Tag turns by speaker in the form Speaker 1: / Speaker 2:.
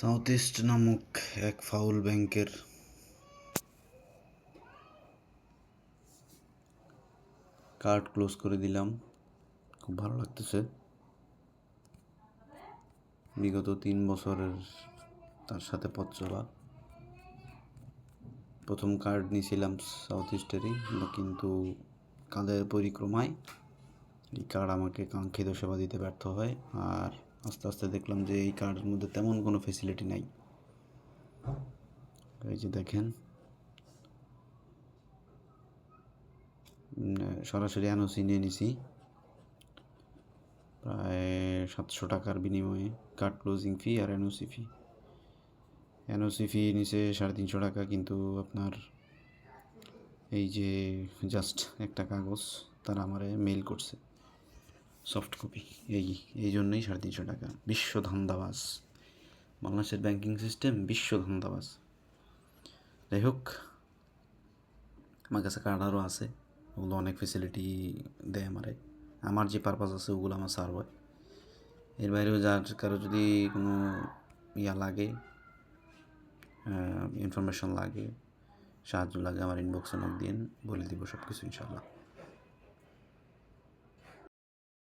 Speaker 1: South east নামক এক foul ব্যাংকের কার্ড ক্লোজ করে দিলাম। খুব ভালো লাগতেছে। বিগত তিন বছরের তার সাথে পথ চলা। প্রথম কার্ড নিয়েছিলাম সাউথ ইস্টেরই কিন্তু কাদের পরিক্রমায় এই কার্ড আমাকে কাঙ্ক্ষিত সেবা দিতে ব্যর্থ হয়। আর আস্তে আস্তে দেখলাম যে এই কার্ডের মধ্যে তেমন কোনো ফেসিলিটি নাই। এই যে দেখেন। সরাসরি এনওসি নিয়ে নিছি। প্রায় সাতশো টাকার বিনিময়ে কার্ড ক্লোজিং ফি আর এনওসি ফি এনওসি ফি নিচে সাড়ে তিনশো টাকা, কিন্তু আপনার এই যে জাস্ট একটা কাগজ, তারা আমারে মেইল করছে। সফট কপি, এই এই জন্যই সাড়ে তিনশো টাকা। বিশ্ব ধান্দাবাজ। বাংলাদেশের ব্যাংকিং সিস্টেম বিশ্ব ধান্দাবাজ। যাই হোক, আমার কাছে কার্ড আরও আছে। ওগুলো অনেক ফেসিলিটি দেয় আমারে। আমার যে পারপাস আছে, ওগুলো আমার সার্ভ হয়। এর বাইরেও যার, কারও যদি কোনো ইয়া লাগে ইনফরমেশন লাগে, সাহায্য লাগে, আমার ইনবক্সে নক দিন বলে দিব সব কিছু ইনশাল্লাহ